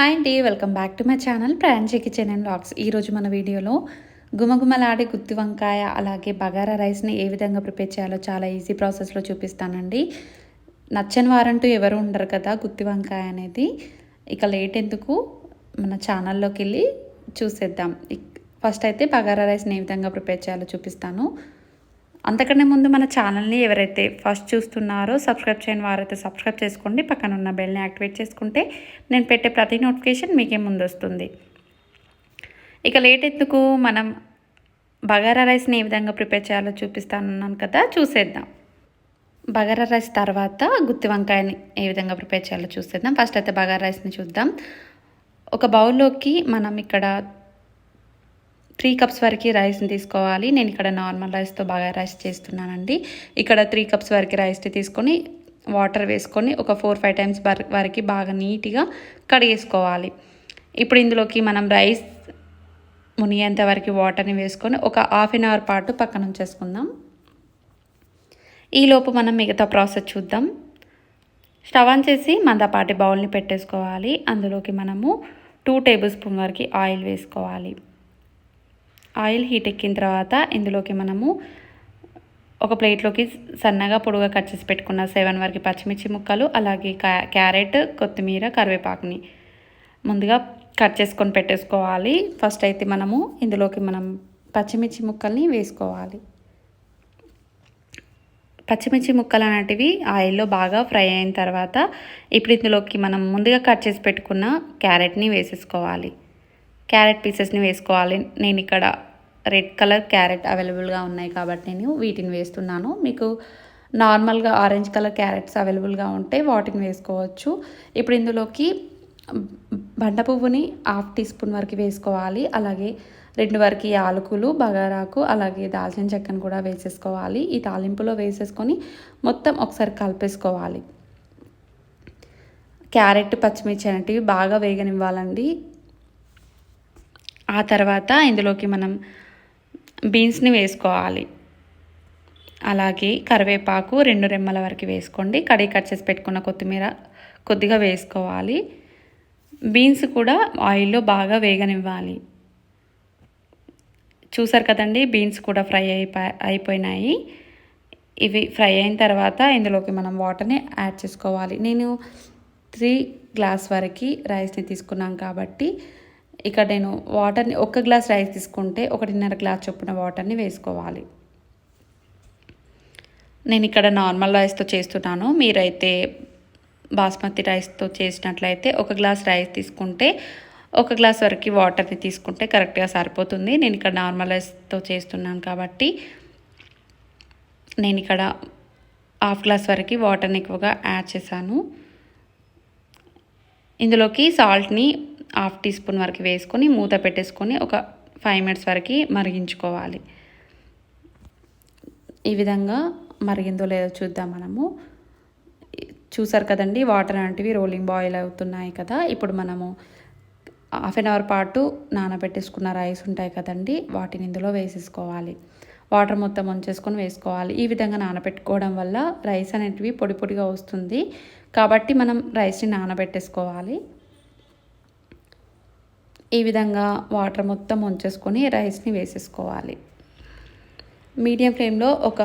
Hi అండి welcome back to my channel Pranchi kitchen and blogs ఈరోజు మన వీడియోలో గుమగుమలాడే గుత్తి వంకాయ అలాగే బగారా రైస్ని ఏ విధంగా ప్రిపేర్ చేయాలో చాలా ఈజీ ప్రాసెస్లో చూపిస్తానండి. నచ్చని వారంటూ ఎవరు ఉండరు కదా గుత్తి వంకాయ అనేది. ఇక లేట్ ఎందుకు? మన ఛానల్లోకి వెళ్ళి చూసేద్దాం ఫస్ట్ అయితే బగారా రైస్ని ఏ విధంగా ప్రిపేర్ చేయాలో చూపిస్తాను. అంతకన్నా ముందు మన ఛానల్ని ఎవరైతే ఫస్ట్ చూస్తున్నారో సబ్స్క్రైబ్ చేయని వారైతే సబ్స్క్రైబ్ చేసుకోండి. పక్కన ఉన్న బెల్ని యాక్టివేట్ చేసుకుంటే నేను పెట్టే ప్రతి నోటిఫికేషన్ మీకే ముందు వస్తుంది ఇక లేట్ ఎందుకు? మనం బగారా రైస్ని ఏ విధంగా ప్రిపేర్ చేయాలో చూపిస్తానన్నాను కదా చూసేద్దాం. బగారా రైస్ తర్వాత గుత్తి వంకాయని ఏ విధంగా ప్రిపేర్ చేయాలో చూసేద్దాం. ఫస్ట్ అయితే బగారా రైస్ని చూద్దాం. ఒక బౌల్లోకి మనం ఇక్కడ త్రీ కప్స్ వరకు రైస్ని తీసుకోవాలి. నేను ఇక్కడ నార్మల్ రైస్తో బాగా రైస్ చేస్తున్నానండి. ఇక్కడ త్రీ కప్స్ వరకు రైస్ని తీసుకొని వాటర్ వేసుకొని ఒక ఫోర్ ఫైవ్ టైమ్స్ వరకు బాగా నీట్గా కడిగేసుకోవాలి. ఇప్పుడు ఇందులోకి మనం రైస్ మునిగేంత వరకు వాటర్ని వేసుకొని ఒక హాఫ్ అన్ అవర్ పాటు పక్కన ఉంచేసుకుందాం. ఈలోపు మనం మిగతా ప్రాసెస్ చూద్దాం. స్టవ్ ఆన్ చేసి మందపాటి బౌల్ని పెట్టేసుకోవాలి. అందులోకి మనము టూ టేబుల్ స్పూన్ వరకు ఆయిల్ వేసుకోవాలి. ఆయిల్ హీట్ ఎక్కిన తర్వాత ఇందులోకి మనము ఒక ప్లేట్లోకి సన్నగా పొడుగా కట్ చేసి పెట్టుకున్న సెవెన్ వరకు పచ్చిమిర్చి ముక్కలు అలాగే క్యారెట్ కొత్తిమీర కరివేపాకుని ముందుగా కట్ చేసుకొని పెట్టేసుకోవాలి. ఫస్ట్ అయితే మనము ఇందులోకి మనం పచ్చిమిర్చి ముక్కల్ని వేసుకోవాలి. పచ్చిమిర్చి ముక్కలు అనేటివి ఆయిల్లో బాగా ఫ్రై అయిన తర్వాత ఇప్పుడు ఇందులోకి మనం ముందుగా కట్ చేసి పెట్టుకున్న క్యారెట్ని వేసేసుకోవాలి. క్యారెట్ పీసెస్ని వేసుకోవాలి. నేను ఇక్కడ రెడ్ కలర్ క్యారెట్ అవైలబుల్గా ఉన్నాయి కాబట్టి నేను వీటిని వేస్తున్నాను. మీకు నార్మల్గా ఆరెంజ్ కలర్ క్యారెట్స్ అవైలబుల్గా ఉంటే వాటిని వేసుకోవచ్చు. ఇప్పుడు ఇందులోకి బండ పువ్వుని హాఫ్ టీ స్పూన్ వరకు వేసుకోవాలి. అలాగే రెండు వరకు యాలకులు బగారాకు అలాగే దాల్చిన చెక్కను కూడా వేసేసుకోవాలి. ఈ తాలింపులో వేసేసుకొని మొత్తం ఒకసారి కలిపేసుకోవాలి. క్యారెట్ పచ్చిమిర్చి అనేటివి బాగా వేగనివ్వాలండి. ఆ తర్వాత ఇందులోకి మనం బీన్స్ని వేసుకోవాలి. అలాగే కరివేపాకు రెండు రెమ్మల వరకు వేసుకోండి. కడి కట్ చేసి పెట్టుకున్న కొత్తిమీర కొద్దిగా వేసుకోవాలి. బీన్స్ కూడా ఆయిల్లో బాగా వేగనివ్వాలి. చూసారు కదండి బీన్స్ కూడా ఫ్రై అయిపో అయిపోయినాయి. ఇవి ఫ్రై అయిన తర్వాత ఇందులోకి మనం వాటర్ని యాడ్ చేసుకోవాలి. నేను త్రీ గ్లాస్ వరకు రైస్ని తీసుకున్నాం కాబట్టి ఇక్కడ నేను వాటర్ని ఒక్క గ్లాస్ రైస్ తీసుకుంటే ఒకటిన్నర గ్లాస్ చొప్పున వాటర్ని వేసుకోవాలి. నేను ఇక్కడ నార్మల్ రైస్తో చేస్తున్నాను. మీరైతే బాస్మతి రైస్తో చేసినట్లయితే ఒక గ్లాస్ రైస్ తీసుకుంటే ఒక గ్లాస్ వరకు వాటర్ని తీసుకుంటే కరెక్ట్గా సరిపోతుంది. నేను ఇక్కడ నార్మల్ రైస్తో చేస్తున్నాను కాబట్టి నేను ఇక్కడ హాఫ్ గ్లాస్ వరకు వాటర్ని ఎక్కువగా యాడ్ చేశాను. ఇందులోకి సాల్ట్ని హాఫ్ టీ స్పూన్ వరకు వేసుకొని మూత పెట్టేసుకొని ఒక ఫైవ్ మినిట్స్ వరకు మరిగించుకోవాలి. ఈ విధంగా మరిగిందో లేదో చూద్దాం మనము. చూసారు కదండి వాటర్ లాంటివి రోలింగ్ బాయిల్ అవుతున్నాయి కదా. ఇప్పుడు మనము హాఫ్ అన్ అవర్ పాటు నానబెట్టేసుకున్న రైస్ ఉంటాయి కదండి వాటిని ఇందులో వేసేసుకోవాలి. వాటర్ మొత్తం ఉంచేసుకొని వేసుకోవాలి. ఈ విధంగా నానబెట్టుకోవడం వల్ల రైస్ అనేటివి పొడి పొడిగా వస్తుంది. కాబట్టి మనం రైస్ని నానబెట్టేసుకోవాలి. ఈ విధంగా వాటర్ మొత్తం ఉంచేసుకొని రైస్ని వేసేసుకోవాలి. మీడియం ఫ్లేమ్లో ఒక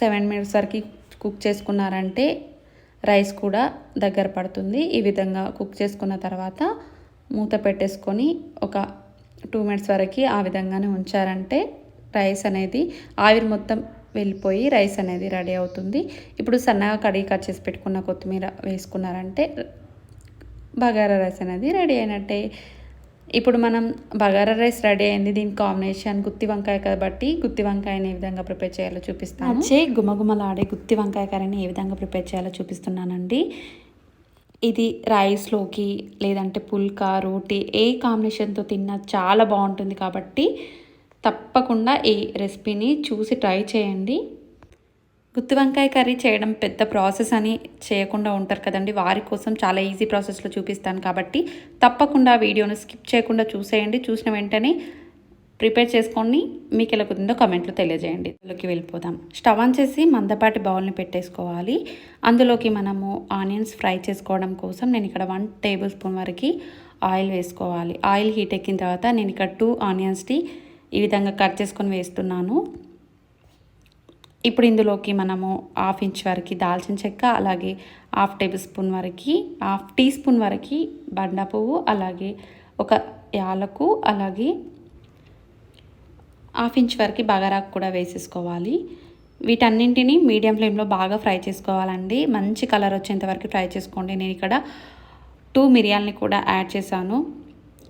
సెవెన్ మినిట్స్ వరకు కుక్ చేసుకున్నారంటే రైస్ కూడా దగ్గర పడుతుంది. ఈ విధంగా కుక్ చేసుకున్న తర్వాత మూత పెట్టేసుకొని ఒక టూ మినిట్స్ వరకు ఆ విధంగానే ఉంచారంటే రైస్ అనేది ఆవిరి మొత్తం వెళ్ళిపోయి రైస్ అనేది రెడీ అవుతుంది. ఇప్పుడు సన్నగా కడిగి కట్ చేసి పెట్టుకున్న కొత్తిమీర వేసుకున్నారంటే బగారా రైస్ అనేది రెడీ అయినట్టే ఇప్పుడు మనం బగారా రైస్ రెడీ అయింది. దీని కాంబినేషన్ గుత్తి వంకాయ కాబట్టి గుత్తి వంకాయని ఏ విధంగా ప్రిపేర్ చేయాలో చూపిస్తాను. వచ్చే గుమగుమలాడే గుత్తి వంకాయ కర్రీని ఏ విధంగా ప్రిపేర్ చేయాలో చూపిస్తున్నానండి. ఇది రైస్లోకి లేదంటే పుల్కా రోటీ ఏ కాంబినేషన్తో తిన్నా చాలా బాగుంటుంది కాబట్టి తప్పకుండా ఈ రెసిపీని చూసి ట్రై చేయండి. గుత్తి వంకాయ కర్రీ చేయడం పెద్ద ప్రాసెస్ అని చేయకుండా ఉంటారు కదండి. వారి కోసం చాలా ఈజీ ప్రాసెస్లో చూపిస్తాను కాబట్టి తప్పకుండా వీడియోను స్కిప్ చేయకుండా చూసేయండి. చూసిన వెంటనే ప్రిపేర్ చేసుకొని మీకు ఎలా కుదిందో కమెంట్లో తెలియజేయండి. అందులోకి వెళ్ళిపోదాం. స్టవ్ ఆన్ చేసి మందపాటి బౌల్ని పెట్టేసుకోవాలి. అందులోకి మనము ఆనియన్స్ ఫ్రై చేసుకోవడం కోసం నేను ఇక్కడ వన్ టేబుల్ స్పూన్ వరకు ఆయిల్ వేసుకోవాలి. ఆయిల్ హీట్ ఎక్కిన తర్వాత నేను ఇక్కడ టూ ఆనియన్స్ని ఈ విధంగా కట్ చేసుకొని వేస్తున్నాను. ఇప్పుడు ఇందులోకి మనము హాఫ్ ఇంచ్ వరకు దాల్చిన చెక్క అలాగే హాఫ్ టేబుల్ స్పూన్ వరకు హాఫ్ టీ స్పూన్ వరకు బండ పువ్వు అలాగే ఒక యాలకు అలాగే హాఫ్ ఇంచ్ వరకు బగారాకు కూడా వేసేసుకోవాలి. వీటన్నింటినీ మీడియం ఫ్లేమ్లో బాగా ఫ్రై చేసుకోవాలండి. మంచి కలర్ వచ్చేంత వరకు ఫ్రై చేసుకోండి. నేను ఇక్కడ టూ మిరియాలని కూడా యాడ్ చేశాను.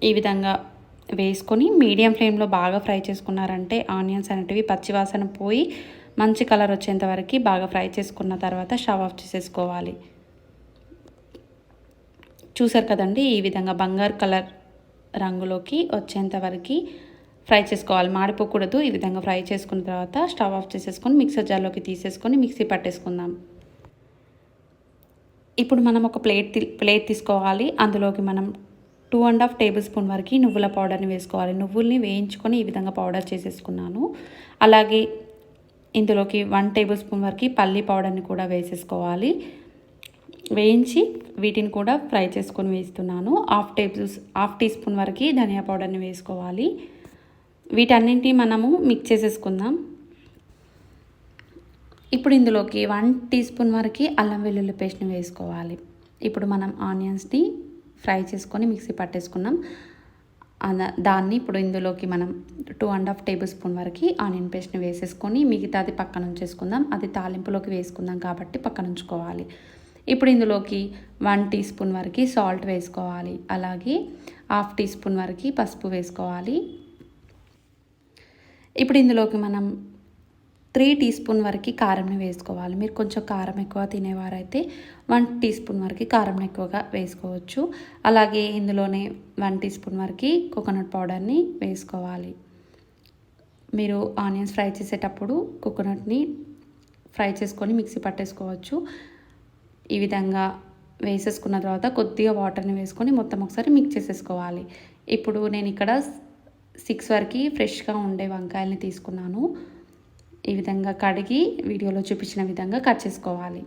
ఈ విధంగా వేసుకొని మీడియం ఫ్లేమ్లో బాగా ఫ్రై చేసుకున్నారంటే ఆనియన్స్ అనేటివి పచ్చివాసన పోయి మంచి కలర్ వచ్చేంత వరకు బాగా ఫ్రై చేసుకున్న తర్వాత స్టవ్ ఆఫ్ చేసేసుకోవాలి. చూసారు కదండి ఈ విధంగా బంగారు కలర్ రంగులోకి వచ్చేంత వరకు ఫ్రై చేసుకోవాలి. మాడిపోకూడదు ఈ విధంగా ఫ్రై చేసుకున్న తర్వాత స్టవ్ ఆఫ్ చేసేసుకొని మిక్సర్ జార్లోకి తీసేసుకొని మిక్సీ పట్టేసుకుందాం. ఇప్పుడు మనం ఒక ప్లేట్ ప్లేట్ తీసుకోవాలి. అందులోకి మనం two and half tablespoon వరకు నువ్వుల పౌడర్ని వేసుకోవాలి. నువ్వుల్ని వేయించుకొని ఈ విధంగా పౌడర్ చేసేసుకున్నాను. అలాగే ఇందులోకి వన్ టేబుల్ స్పూన్ వరకు పల్లి పౌడర్ని కూడా వేసేసుకోవాలి. వేయించి వీటిని కూడా ఫ్రై చేసుకొని వేస్తున్నాను. Half table half teaspoon వరకు ధనియా పౌడర్ని వేసుకోవాలి. వీటన్నింటి మనము మిక్స్ చేసేసుకుందాం. ఇప్పుడు ఇందులోకి వన్ టీ స్పూన్ వరకు అల్లం వెల్లుల్లి పేస్ట్ని వేసుకోవాలి. ఇప్పుడు మనం ఆనియన్స్ని ఫ్రై చేసుకొని మిక్సీ పట్టేసుకున్నాం దాన్ని ఇప్పుడు ఇందులోకి మనం two and half tablespoon వరకు ఆనియన్ పేస్ట్ని వేసేసుకొని మిగతాది పక్కన ఉంచేసుకుందాం. అది తాలింపులోకి వేసుకుందాం కాబట్టి పక్కన ఉంచుకోవాలి. ఇప్పుడు ఇందులోకి వన్ టీ స్పూన్ వరకు సాల్ట్ వేసుకోవాలి. అలాగే హాఫ్ టీ స్పూన్ వరకు పసుపు వేసుకోవాలి. ఇప్పుడు ఇందులోకి మనం త్రీ టీ స్పూన్ వరకు కారంని వేసుకోవాలి. మీరు కొంచెం కారం ఎక్కువ తినేవారైతే వన్ టీ స్పూన్ వరకు కారం ఎక్కువగా వేసుకోవచ్చు. అలాగే ఇందులోనే వన్ టీ స్పూన్ వరకు కోకోనట్ పౌడర్ని వేసుకోవాలి. మీరు ఆనియన్స్ ఫ్రై చేసేటప్పుడు కోకోనట్ని ఫ్రై చేసుకొని మిక్సీ పట్టేసుకోవచ్చు. ఈ విధంగా వేసేసుకున్న తర్వాత కొద్దిగా వాటర్ని వేసుకొని మొత్తం ఒకసారి మిక్స్ చేసేసుకోవాలి. ఇప్పుడు నేను ఇక్కడ సిక్స్ వరకు ఫ్రెష్గా ఉండే వంకాయల్ని తీసుకున్నాను. ఈ విధంగా కడిగి వీడియోలో చూపించిన విధంగా కట్ చేసుకోవాలి.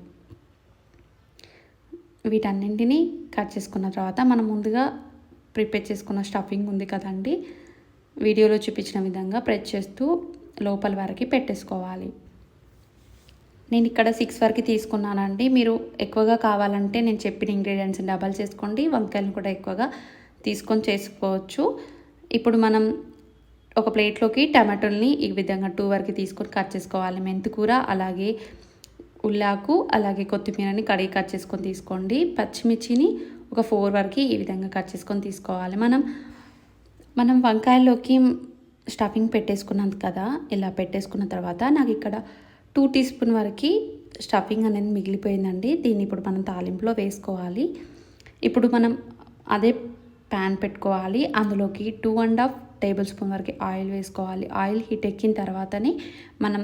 వీటన్నింటినీ కట్ చేసుకున్న తర్వాత మనం ముందుగా ప్రిపేర్ చేసుకున్న స్టఫింగ్ ఉంది కదండి వీడియోలో చూపించిన విధంగా ప్రెస్ చేస్తూ లోపల వరకు పెట్టేసుకోవాలి. నేను ఇక్కడ సిక్స్ వరకు తీసుకున్నానండి. మీరు ఎక్కువగా కావాలంటే నేను చెప్పిన ఇంగ్రీడియంట్స్ని డబల్ చేసుకోండి. వంకాయలను కూడా ఎక్కువగా తీసుకొని చేసుకోవచ్చు. ఇప్పుడు మనం ఒక ప్లేట్లోకి టమాటోల్ని ఈ విధంగా టూ వరకు తీసుకొని కట్ చేసుకోవాలి. మెంతికూర అలాగే ఉల్లాకు అలాగే కొత్తిమీరని కడిగి కట్ చేసుకొని తీసుకోండి. పచ్చిమిర్చిని ఒక ఫోర్ వరకు ఈ విధంగా కట్ చేసుకొని తీసుకోవాలి. మనం మనం వంకాయల్లోకి స్టఫింగ్ పెట్టేసుకున్నాం కదా ఇలా పెట్టేసుకున్న తర్వాత నాకు ఇక్కడ టూ టీ స్పూన్ వరకు స్టఫింగ్ అనేది మిగిలిపోయిందండి. దీన్ని ఇప్పుడు మనం తాలింపులో వేసుకోవాలి. ఇప్పుడు మనం అదే ప్యాన్ పెట్టుకోవాలి. అందులోకి two and half tablespoon వరకు ఆయిల్ వేసుకోవాలి. ఆయిల్ హీట్ ఎక్కిన తర్వాతనే మనం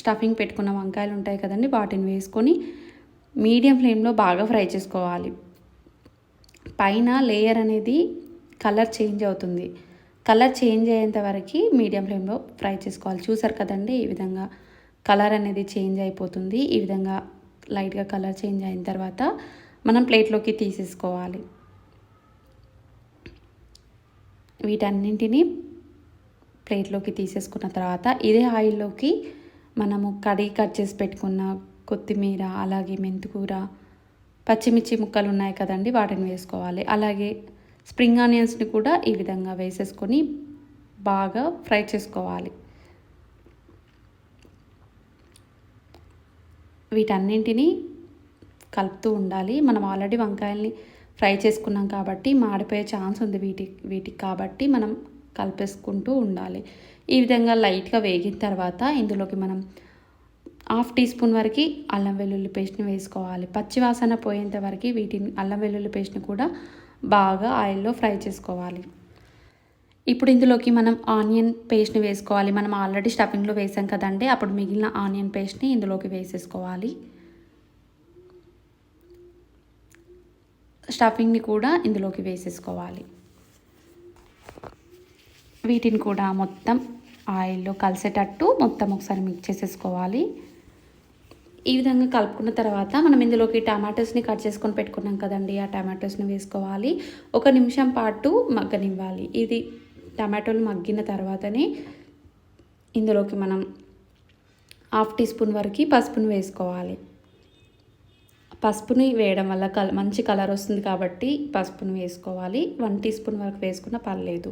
స్టఫింగ్ పెట్టుకున్న వంకాయలు ఉంటాయి కదండి వాటిని వేసుకొని మీడియం ఫ్లేమ్లో బాగా ఫ్రై చేసుకోవాలి. పైన లేయర్ అనేది కలర్ చేంజ్ అవుతుంది. కలర్ చేంజ్ అయ్యేంత వరకు మీడియం ఫ్లేమ్లో ఫ్రై చేసుకోవాలి. చూసారు కదండి ఈ విధంగా కలర్ అనేది చేంజ్ అయిపోతుంది. ఈ విధంగా లైట్గా కలర్ చేంజ్ అయిన తర్వాత మనం ప్లేట్లోకి తీసేసుకోవాలి. వీటన్నింటినీ ప్లేట్లోకి తీసేసుకున్న తర్వాత ఇదే ఆయిల్లోకి మనము కడిగి కట్ చేసి పెట్టుకున్న కొత్తిమీర అలాగే మెంతికూర పచ్చిమిర్చి ముక్కలు ఉన్నాయి కదండి వాటిని వేసుకోవాలి. అలాగే స్ప్రింగ్ ఆనియన్స్ని కూడా ఈ విధంగా వేసేసుకొని బాగా ఫ్రై చేసుకోవాలి. వీటన్నింటినీ కలుపుతూ ఉండాలి. మనం ఆల్రెడీ వంకాయల్ని ఫ్రై చేసుకున్నాం కాబట్టి మాడిపోయే ఛాన్స్ ఉంది వీటి వీటికి కాబట్టి మనం కలిపేసుకుంటూ ఉండాలి. ఈ విధంగా లైట్గా వేగిన తర్వాత ఇందులోకి మనం హాఫ్ టీ స్పూన్ వరకు అల్లం వెల్లుల్లి పేస్ట్ని వేసుకోవాలి. పచ్చివాసన పోయేంత వరకు వీటిని అల్లం వెల్లుల్లి పేస్ట్ని కూడా బాగా ఆయిల్లో ఫ్రై చేసుకోవాలి. ఇప్పుడు ఇందులోకి మనం ఆనియన్ పేస్ట్ని వేసుకోవాలి. మనం ఆల్రెడీ స్టఫింగ్లో వేసాం కదండి అప్పుడు మిగిలిన ఆనియన్ పేస్ట్ని ఇందులోకి వేసేసుకోవాలి. స్టఫింగ్ని కూడా ఇందులోకి వేసేసుకోవాలి. వీటిని కూడా మొత్తం ఆయిల్లో కలిసేటట్టు మొత్తం ఒకసారి మిక్స్ చేసేసుకోవాలి. ఈ విధంగా కలుపుకున్న తర్వాత మనం ఇందులోకి టమాటోస్ని కట్ చేసుకొని పెట్టుకున్నాం కదండి ఆ టమాటోస్ని వేసుకోవాలి. ఒక నిమిషం పాటు మగ్గనివ్వాలి. ఇది టమాటోలు మగ్గిన తర్వాతనే ఇందులోకి మనం హాఫ్ టీ స్పూన్ వరకు పసుపును వేసుకోవాలి. పసుపుని వేయడం వల్ల కల మంచి కలర్ వస్తుంది కాబట్టి పసుపుని వేసుకోవాలి. వన్ టీ స్పూన్ వరకు వేసుకున్న పర్లేదు.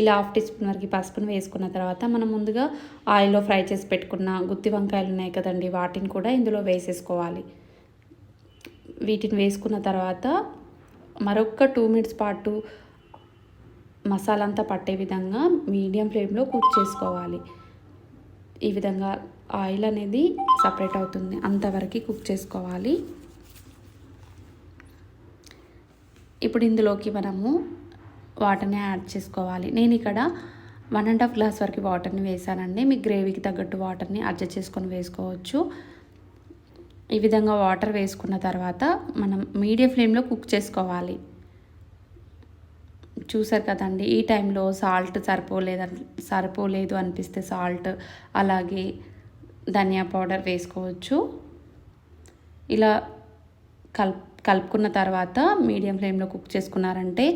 ఇలా హాఫ్ టీ స్పూన్ వరకు పసుపుని వేసుకున్న తర్వాత మనం ముందుగా ఆయిల్లో ఫ్రై చేసి పెట్టుకున్న గుత్తి వంకాయలు ఉన్నాయి కదండి వాటిని కూడా ఇందులో వేసేసుకోవాలి. వీటిని వేసుకున్న తర్వాత మరొక టూ మినిట్స్ పాటు మసాలా అంతా పట్టే విధంగా మీడియం ఫ్లేమ్లో కుక్ చేసుకోవాలి. ఈ విధంగా ఆయిల్ అనేది సపరేట్ అవుతుంది. అంతవరకు కుక్ చేసుకోవాలి. ఇప్పుడు ఇందులోకి మనము వాటర్ని యాడ్ చేసుకోవాలి. నేను ఇక్కడ వన్ అండ్ హాఫ్ గ్లాస్ వరకు వాటర్ని వేసానండి. మీ గ్రేవీకి తగ్గట్టు వాటర్ని అడ్జస్ట్ చేసుకొని వేసుకోవచ్చు. ఈ విధంగా వాటర్ వేసుకున్న తర్వాత మనం మీడియం ఫ్లేమ్లో కుక్ చేసుకోవాలి. చూసారు కదండి ఈ టైంలో సాల్ట్ సరిపోలేదు సరిపోలేదు అనిపిస్తే సాల్ట్ అలాగే ధనియా పౌడర్ వేసుకోవచ్చు. ఇలా కల్ కలుపుకున్న తర్వాత మీడియం ఫ్లేమ్లో కుక్ చేసుకున్నారంటే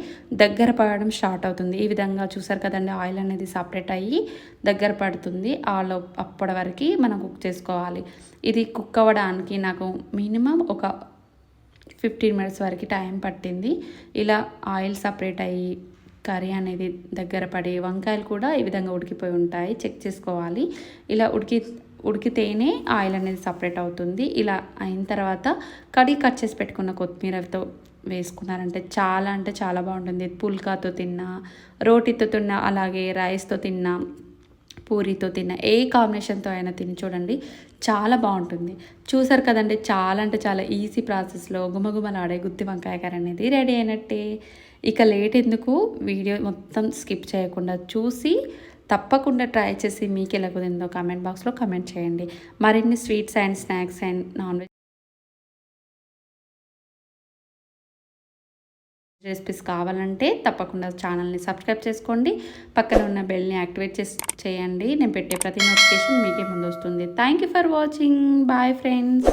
దగ్గర పడడం స్టార్ట్ అవుతుంది. ఈ విధంగా చూసారు కదండి ఆయిల్ అనేది సపరేట్ అయ్యి దగ్గర పడుతుంది. ఆలో అప్పటి వరకు మనం కుక్ చేసుకోవాలి. ఇది కుక్ అవ్వడానికి నాకు మినిమం ఒక ఫిఫ్టీన్ మినిట్స్ వరకు టైం పట్టింది. ఇలా ఆయిల్ సపరేట్ అయ్యి కర్రీ అనేది దగ్గర పడి వంకాయలు కూడా ఈ విధంగా ఉడికిపోయి ఉంటాయి. చెక్ చేసుకోవాలి. ఇలా ఉడికి ఉడికితేనే ఆయిల్ అనేది సపరేట్ అవుతుంది. ఇలా అయిన తర్వాత కడి కట్ చేసి పెట్టుకున్న కొత్తిమీరతో వేసుకున్నారంటే చాలా అంటే చాలా బాగుంటుంది. పుల్కాతో తిన్నా రోటీతో తిన్నా అలాగే రైస్తో తిన్నా పూరితో తిన్న ఏ కాంబినేషన్తో అయినా తిని చూడండి చాలా బాగుంటుంది. చూసారు కదండి చాలా అంటే చాలా ఈజీ ప్రాసెస్లో గుమగుమలాడే గుత్తి వంకాయ కర్రీ అనేది రెడీ అయినట్టే. ఇక లేట్ ఎందుకు? వీడియో మొత్తం స్కిప్ చేయకుండా చూసి తప్పకుండా ట్రై చేసి మీకు ఎలా కుదిరిందో కామెంట్ బాక్స్లో కమెంట్ చేయండి. మరిన్ని sweets and snacks and non veg recipes కావాలంటే తప్పకుండా ఛానల్ని సబ్స్క్రైబ్ చేసుకోండి. పక్కన ఉన్న బెల్ని యాక్టివేట్ చేసి చేయండి. నేను పెట్టే ప్రతి నోటిఫికేషన్ మీకే ముందు వస్తుంది. Thank you for watching bye friends